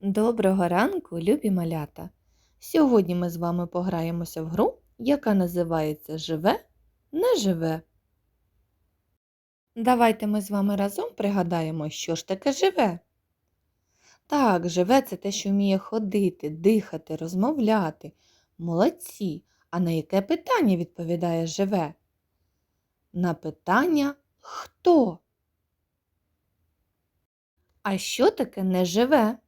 Доброго ранку, любі малята! Сьогодні ми з вами пограємося в гру, яка називається Живе, не живе. Давайте ми з вами разом пригадаємо, що ж таке живе. Так, живе це те, що вміє ходити, дихати, розмовляти. Молодці. А на яке питання відповідає живе? На питання хто? А що таке не живе?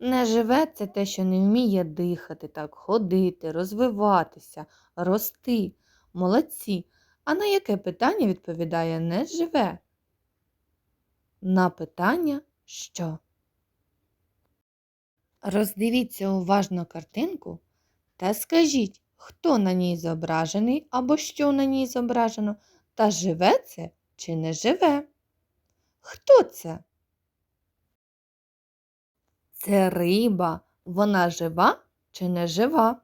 Не живе це те, що не вміє дихати, так, ходити, розвиватися, рости. Молодці. А на яке питання відповідає не живе? На питання що? Роздивіться уважно картинку та скажіть, хто на ній зображений або що на ній зображено, та живе це чи не живе? Хто це? Це риба. Вона жива чи не жива?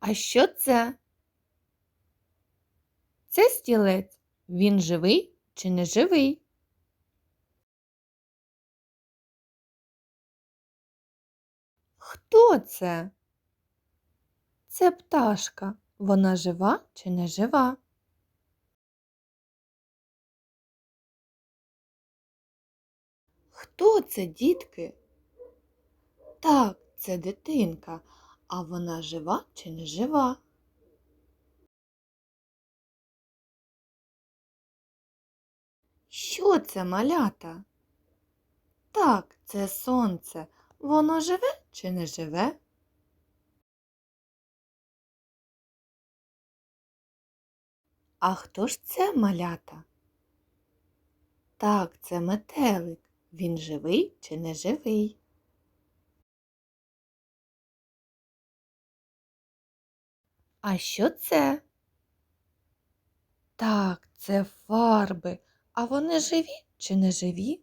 А що це? Це стілець. Він живий чи не живий? Хто це? Це пташка. Вона жива чи не жива? Хто це, дітки? Так, це дитинка. А вона жива чи не жива? Що це малята? Так, це сонце. Воно живе чи не живе? А хто ж це малята? Так, це метелик. Він живий чи не живий? А що це? Так, це фарби. А вони живі чи не живі?